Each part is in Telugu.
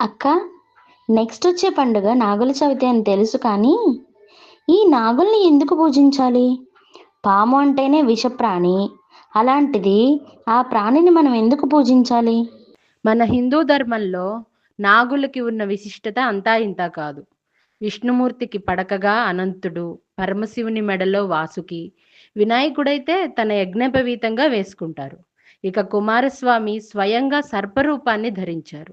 అక్క నెక్స్ట్ వచ్చే పండుగ నాగుల చవితి అని తెలుసు కానీ ఈ నాగుల్ని ఎందుకు పూజించాలి? పాము అంటేనే విషప్రాణి. అలాంటిది ఆ ప్రాణిని మనం ఎందుకు పూజించాలి? మన హిందూ ధర్మంలో నాగులకి ఉన్న విశిష్టత అంతా ఇంత కాదు. విష్ణుమూర్తికి పడకగా అనంతుడు పరమశివుని మెడలో వాసుకి వినాయకుడైతే తన యజ్ఞపవీతంగా వేసుకుంటారు. ఇక కుమారస్వామి స్వయంగా సర్పరూపాన్ని ధరించారు.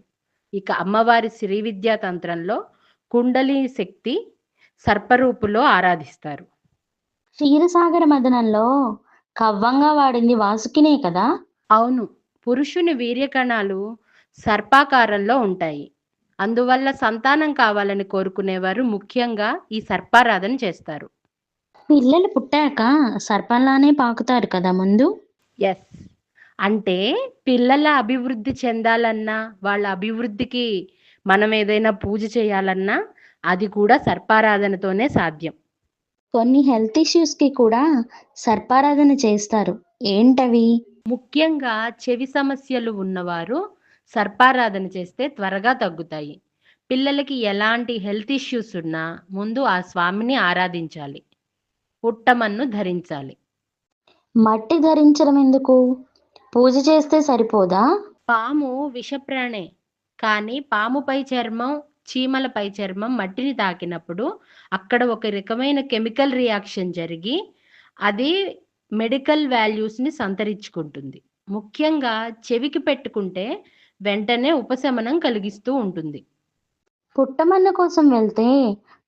ఇక అమ్మవారి శ్రీ విద్యా తంత్రంలో కుండలి శక్తి సర్పరూపులో ఆరాధిస్తారు. క్షీరసాగర మదనంలో కవ్వంగా వాడింది వాసుకినే కదా? అవును పురుషుని వీర్యకణాలు సర్పాకారంలో ఉంటాయి. అందువల్ల సంతానం కావాలని కోరుకునేవారు ముఖ్యంగా ఈ సర్పారాధన చేస్తారు. పిల్లలు పుట్టాక సర్పంలానే పాకుతారు కదా ముందు? ఎస్ అంటే పిల్లల అభివృద్ధి చెందాలన్నా వాళ్ళ అభివృద్ధికి మనం ఏదైనా పూజ చేయాలన్నా అది కూడా సర్పారాధనతోనే సాధ్యం. కొన్ని హెల్త్ ఇష్యూస్కి కూడా సర్పారాధన చేస్తారు. ఏంటవి? ముఖ్యంగా చెవి సమస్యలు ఉన్నవారు సర్పారాధన చేస్తే త్వరగా తగ్గుతాయి. పిల్లలకి ఎలాంటి హెల్త్ ఇష్యూస్ ఉన్నా ముందు ఆ స్వామిని ఆరాధించాలి. పుట్టమన్ను ధరించాలి. మట్టి ధరించడం ఎందుకు? పూజ చేస్తే సరిపోదా? పాము విషప్రాణే. కానీ పాముపై చర్మం చీమలపై చర్మం మట్టిని తాకినప్పుడు అక్కడ ఒక రకమైన కెమికల్ రియాక్షన్ జరిగి అది మెడికల్ వాల్యూస్ని సంతరించుకుంటుంది. ముఖ్యంగా చెవికి పెట్టుకుంటే వెంటనే ఉపశమనం కలిగిస్తూ ఉంటుంది. పుట్టమన్న కోసం వెళ్తే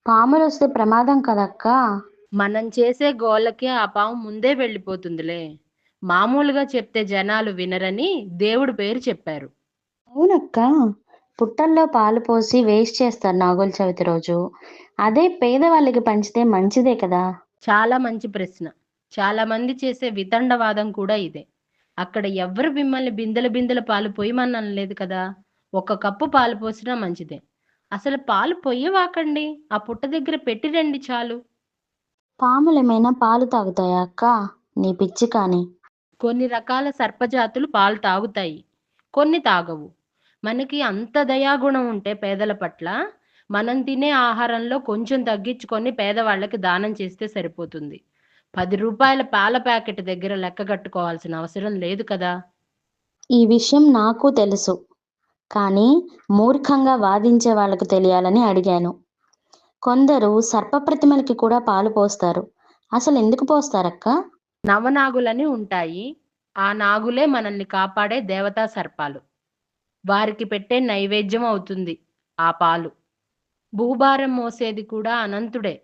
పాములు వస్తే ప్రమాదం కదక్క? మనం చేసే గోలకి ఆ పాము ముందే వెళ్ళిపోతుందిలే. మామూలుగా చెప్తే జనాలు వినరని దేవుడి పేరు చెప్పారు. అవునక్క పుట్టల్లో పాలు పోసి వేస్ట్ చేస్తారు నాగుల చవితి రోజు. అదే పేదవాళ్ళకి పంచితే మంచిదే కదా? చాలా మంచి ప్రశ్న. చాలా మంది చేసే వితండవాదం కూడా ఇదే. అక్కడ ఎవ్వరు మిమ్మల్ని బిందెల బిందెల పాలు పొయ్యమనలేదు కదా? ఒక కప్పు పాలు పోసినా మంచిదే. అసలు పాలు పొయ్యవాకండి ఆ పుట్ట దగ్గర పెట్టి రండి చాలు. పాములు ఏమైనా పాలు తాగుతాయా అక్క? నీ పిచ్చి కానీ. కొన్ని రకాల సర్పజాతులు పాలు తాగుతాయి. కొన్ని తాగవు. మనకి అంత దయాగుణం ఉంటే పేదల పట్ల మనం తినే ఆహారంలో కొంచెం తగ్గించుకొని పేదవాళ్ళకి దానం చేస్తే సరిపోతుంది. పది రూపాయల పాల ప్యాకెట్ దగ్గర లెక్క కట్టుకోవాల్సిన అవసరం లేదు కదా? ఈ విషయం నాకు తెలుసు. కానీ మూర్ఖంగా వాదించే వాళ్ళకు తెలియాలని అడిగాను. కొందరు సర్ప ప్రతిమలకి కూడా పాలు పోస్తారు. అసలు ఎందుకు పోస్తారక్క? నవనాగులని ఉంటాయి. ఆ నాగులే మనల్ని కాపాడే దేవతా సర్పాలు. వారికి పెట్టే నైవేద్యం అవుతుంది ఆ పాలు. భూభారం మోసేది కూడా అనంతుడే.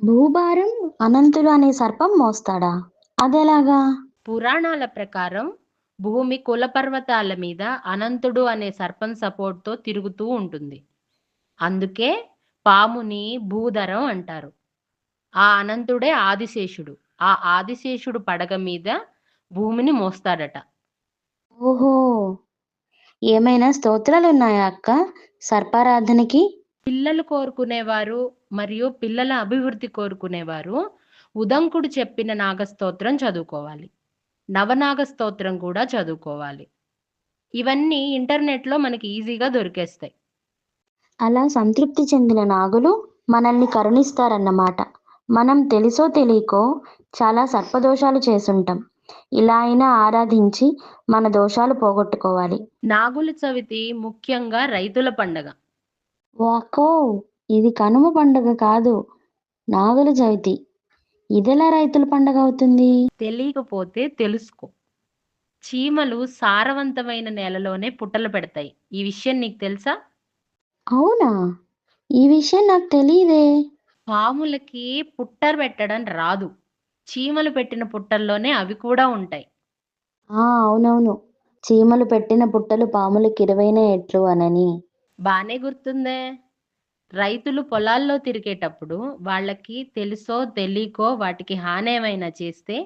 భూభారం అనంతులు అనే సర్పం మోస్తాడా? అదెలాగా? పురాణాల ప్రకారం భూమి కులపర్వతాల మీద అనంతుడు అనే సర్పం సపోర్ట్తో తిరుగుతూ ఉంటుంది. అందుకే పాముని భూధరం అంటారు. ఆ అనంతుడే ఆదిశేషుడు. ఆ ఆదిశేషుడు పడగ మీద భూమిని మోస్తాడట. ఓహో! ఏమైనా స్తోత్రాలు ఉన్నాయా అక్క? సర్పారాధనకి? పిల్లలు కోరుకునేవారు మరియు పిల్లల అభివృద్ధి కోరుకునేవారు ఉదంకుడు చెప్పిన నాగస్తోత్రం చదువుకోవాలి. నవనాగ స్తోత్రం కూడా చదువుకోవాలి. ఇవన్నీ ఇంటర్నెట్లో మనకి ఈజీగా దొరికేస్తాయి. అలా సంతృప్తి చెందిన నాగులు మనల్ని కరుణిస్తారన్నమాట. మనం తెలుసో తెలియకో చాలా సర్పదోషాలు చేసుంటాం ఇలా అయినా ఆరాధించి మన దోషాలు పోగొట్టుకోవాలి. నాగుల చవితి ముఖ్యంగా రైతుల పండగ. వాకో ఇది కనుమ పండుగ కాదు నాగుల చవితి. ఇదెలా రైతుల పండుగ అవుతుంది? తెలియకపోతే తెలుసుకో. చీమలు సారవంతమైన నేలలోనే పుట్టలు పెడతాయి. ఈ విషయం నీకు తెలుసా? అవునా? ఈ విషయం నాకు తెలియదే. పాములకి పుట్టర్ పెట్టడం రాదు. చీమలు పెట్టిన పుట్టల్లోనే అవి కూడా ఉంటాయి. ఆ అవునవును. చీమలు పెట్టిన పుట్టలు పాములకి ఇరవైన ఎట్లు అనని. బానే గుర్తుందే. రైతులు పొలాల్లో తిరిగేటప్పుడు వాళ్ళకి తెలుసో తెలియకో వాటికి హాని ఏమైనా చేస్తే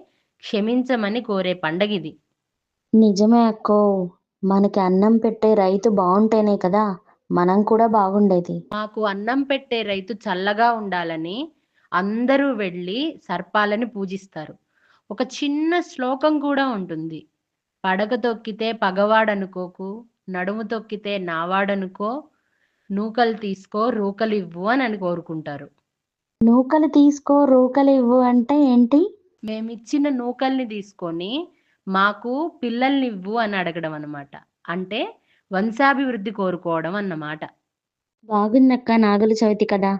క్షమించమని కోరే పండగ ఇది. నిజమే అక్కో. మనకి అన్నం పెట్టే రైతు బాగుంటేనే కదా. మనం కూడా బాగుండేది. మాకు అన్నం పెట్టే రైతు చల్లగా ఉండాలని అందరూ వెళ్ళి సర్పాలని పూజిస్తారు. ఒక చిన్న శ్లోకం కూడా ఉంటుంది. పడగ తొక్కితే పగవాడనుకోకు నడుము తొక్కితే నావాడనుకో నూకలు తీసుకో రూకలు ఇవ్వు అని అని కోరుకుంటారు. నూకలు తీసుకో రూకలు ఇవ్వు అంటే ఏంటి? మేమిచ్చిన నూకల్ని తీసుకొని మాకు పిల్లల్ని ఇవ్వు అని అడగడం అన్నమాట. అంటే వంశాభివృద్ధి కోరుకోవడం అన్నమాట. బాగుందక్క నాగుల చవితి కదా.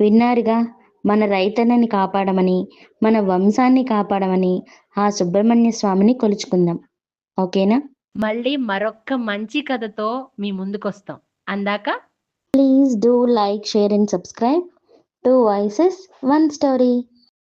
విన్నారుగా మన రైతన్నని కాపాడమని మన వంశాన్ని కాపాడమని ఆ సుబ్రహ్మణ్య స్వామిని కొలుచుకుందాం. ఓకేనా? మళ్ళీ మరొక్క మంచి కథతో మీ ముందుకొస్తాం. అందాక? Please do like share and subscribe to voices one story.